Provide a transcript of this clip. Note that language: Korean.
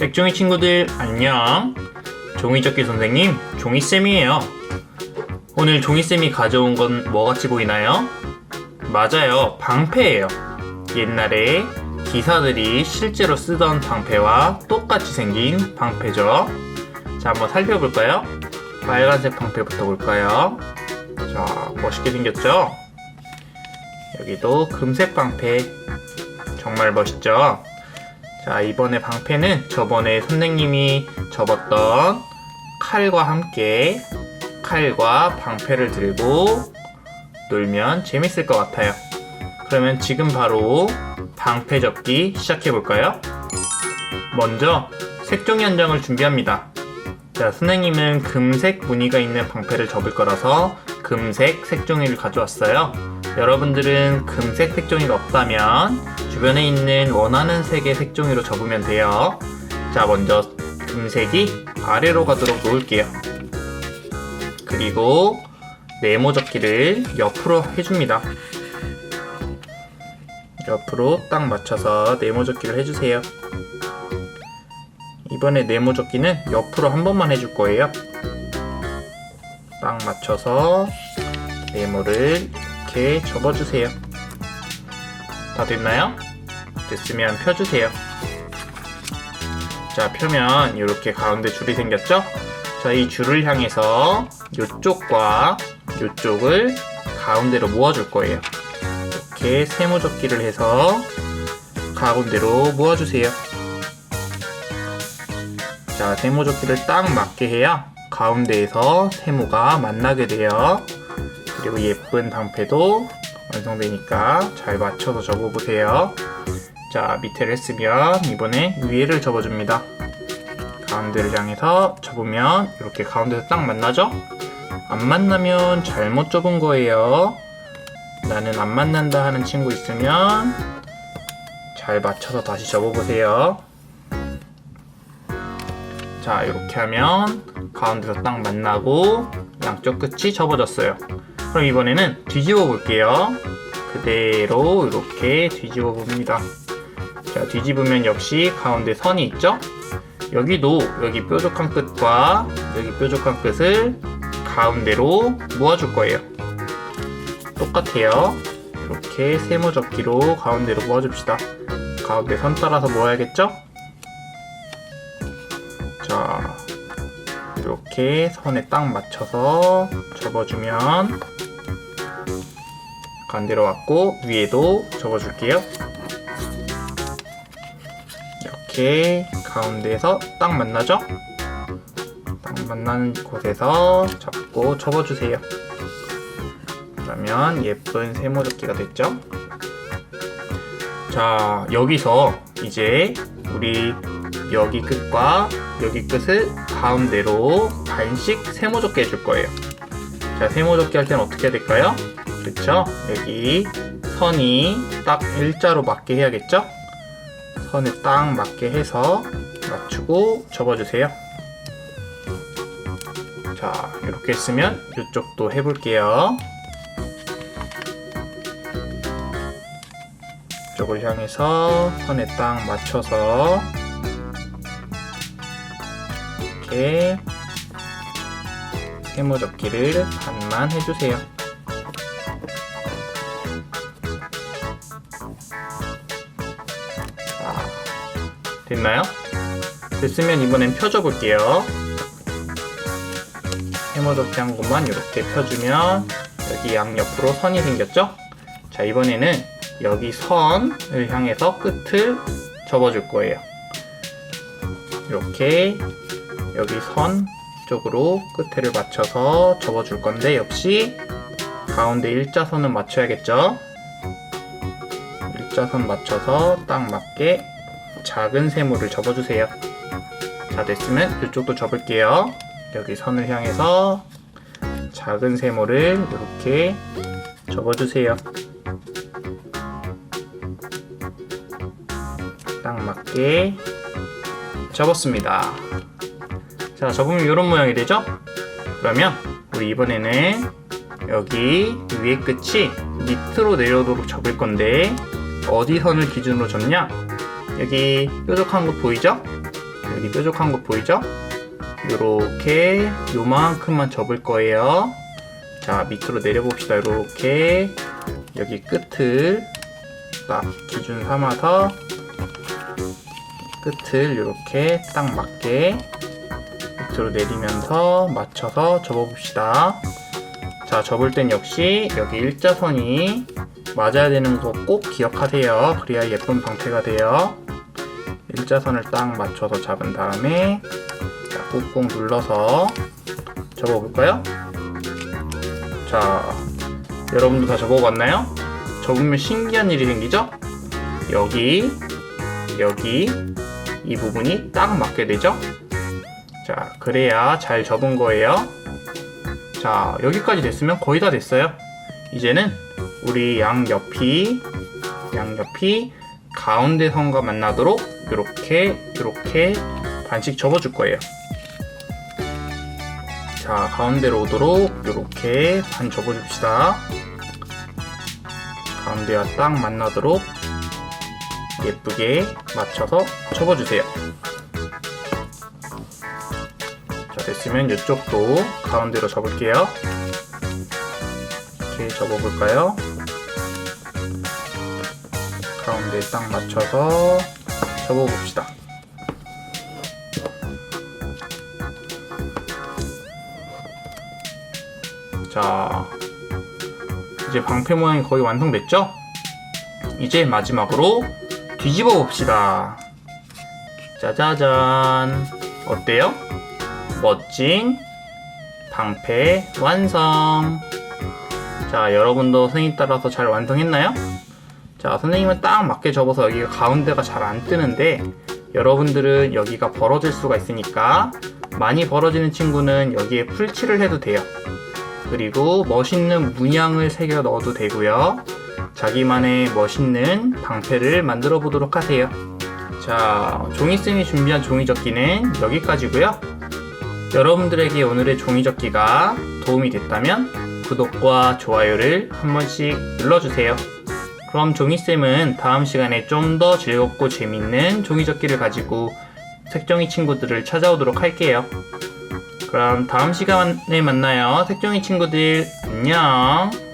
색종이 친구들 안녕 종이접기 선생님 종이쌤이에요 오늘 종이쌤이 가져온 건 뭐같이 보이나요? 맞아요 방패예요 옛날에 기사들이 실제로 쓰던 방패와 똑같이 생긴 방패죠 자 한번 살펴볼까요? 빨간색 방패부터 볼까요? 자 멋있게 생겼죠? 여기도 금색 방패 정말 멋있죠? 자, 이번에 방패는 저번에 선생님이 접었던 칼과 함께 칼과 방패를 들고 놀면 재밌을 것 같아요. 그러면 지금 바로 방패 접기 시작해 볼까요? 먼저 색종이 한 장을 준비합니다. 자, 선생님은 금색 무늬가 있는 방패를 접을 거라서 금색 색종이를 가져왔어요. 여러분들은 금색 색종이가 없다면 주변에 있는 원하는 색의 색종이로 접으면 돼요. 자, 먼저 금색이 아래로 가도록 놓을게요. 그리고 네모 접기를 옆으로 해줍니다. 옆으로 딱 맞춰서 네모 접기를 해주세요. 이번에 네모 접기는 옆으로 한 번만 해줄 거예요. 딱 맞춰서 네모를 이렇게 접어주세요. 다 됐나요? 됐으면 펴주세요. 자, 펴면 이렇게 가운데 줄이 생겼죠? 자, 이 줄을 향해서 이쪽과 이쪽을 가운데로 모아줄 거예요. 이렇게 세모접기를 해서 가운데로 모아주세요. 자, 세모접기를 딱 맞게 해야 가운데에서 세모가 만나게 돼요. 그리고 예쁜 방패도 완성되니까 잘 맞춰서 접어보세요. 자, 밑에를 했으면 이번에 위에를 접어줍니다. 가운데를 향해서 접으면 이렇게 가운데서 딱 만나죠? 안 만나면 잘못 접은 거예요. 나는 안 만난다 하는 친구 있으면 잘 맞춰서 다시 접어보세요. 자, 이렇게 하면 가운데서 딱 만나고 양쪽 끝이 접어졌어요. 그럼 이번에는 뒤집어 볼게요. 그대로 이렇게 뒤집어 봅니다. 자, 뒤집으면 역시 가운데 선이 있죠? 여기도 여기 뾰족한 끝과 여기 뾰족한 끝을 가운데로 모아줄 거예요. 똑같아요. 이렇게 세모 접기로 가운데로 모아줍시다. 가운데 선 따라서 모아야겠죠? 자, 이렇게 선에 딱 맞춰서 접어주면 가운데로 왔고 위에도 접어줄게요. 이렇게 가운데에서 딱 만나죠? 딱 만나는 곳에서 잡고 접어주세요. 그러면 예쁜 세모접기가 됐죠? 자, 여기서 이제 우리 여기 끝과 여기 끝을 가운데로 반씩 세모접기 해줄 거예요. 자, 세모접기 할 때는 어떻게 해야 될까요? 그쵸? 여기 선이 딱 일자로 맞게 해야겠죠? 선에 딱 맞게 해서 맞추고 접어주세요. 자, 이렇게 했으면 이쪽도 해볼게요. 이쪽을 향해서 선에 딱 맞춰서 이렇게 세모 접기를 반만 해주세요. 됐나요? 됐으면 이번엔 펴줘 볼게요. 접기 한 곳만 이렇게 펴주면 여기 양옆으로 선이 생겼죠? 자, 이번에는 여기 선을 향해서 끝을 접어줄 거예요. 이렇게 여기 선 쪽으로 끝에를 맞춰서 접어줄 건데 역시 가운데 일자선은 맞춰야겠죠? 일자선 맞춰서 딱 맞게 작은 세모를 접어주세요. 자 됐으면 이쪽도 접을게요. 여기 선을 향해서 작은 세모를 이렇게 접어주세요. 딱 맞게 접었습니다. 자, 접으면 이런 모양이 되죠? 그러면 우리 이번에는 여기 위에 끝이 밑으로 내려오도록 접을 건데 어디 선을 기준으로 접냐? 여기 뾰족한 곳 보이죠? 여기 뾰족한 거 보이죠? 요렇게 요만큼만 접을 거예요. 자, 밑으로 내려봅시다. 요렇게 여기 끝을 딱 기준 삼아서 끝을 이렇게 딱 맞게 밑으로 내리면서 맞춰서 접어봅시다. 자, 접을 땐 역시 여기 일자선이 맞아야 되는 거 꼭 기억하세요. 그래야 예쁜 방패가 돼요. 일자선을 딱 맞춰서 잡은 다음에 자, 꾹꾹 눌러서 접어볼까요? 자, 여러분도 다 접어봤나요? 접으면 신기한 일이 생기죠? 여기, 여기, 이 부분이 딱 맞게 되죠? 자, 그래야 잘 접은 거예요. 자, 여기까지 됐으면 거의 다 됐어요. 이제는 우리 양옆이, 양옆이 가운데 선과 만나도록 이렇게, 이렇게 반씩 접어줄 거예요. 자, 가운데로 오도록 이렇게 반 접어줍시다. 가운데와 딱 만나도록 예쁘게 맞춰서 접어주세요. 자, 됐으면 이쪽도 가운데로 접을게요. 이렇게 접어볼까요? 가운데 딱 맞춰서 접어봅시다. 자, 이제 방패 모양이 거의 완성됐죠? 이제 마지막으로 뒤집어 봅시다. 짜자잔. 어때요? 멋진 방패 완성. 자, 여러분도 선생님 따라서 잘 완성했나요? 자, 선생님은 딱 맞게 접어서 여기가 가운데가 잘 안 뜨는데 여러분들은 여기가 벌어질 수가 있으니까 많이 벌어지는 친구는 여기에 풀칠을 해도 돼요. 그리고 멋있는 문양을 새겨 넣어도 되고요. 자기만의 멋있는 방패를 만들어 보도록 하세요. 자, 종이쌤이 준비한 종이접기는 여기까지고요. 여러분들에게 오늘의 종이접기가 도움이 됐다면 구독과 좋아요를 한 번씩 눌러주세요. 그럼 종이쌤은 다음 시간에 좀 더 즐겁고 재밌는 종이접기를 가지고 색종이 친구들을 찾아오도록 할게요. 그럼 다음 시간에 만나요. 색종이 친구들, 안녕.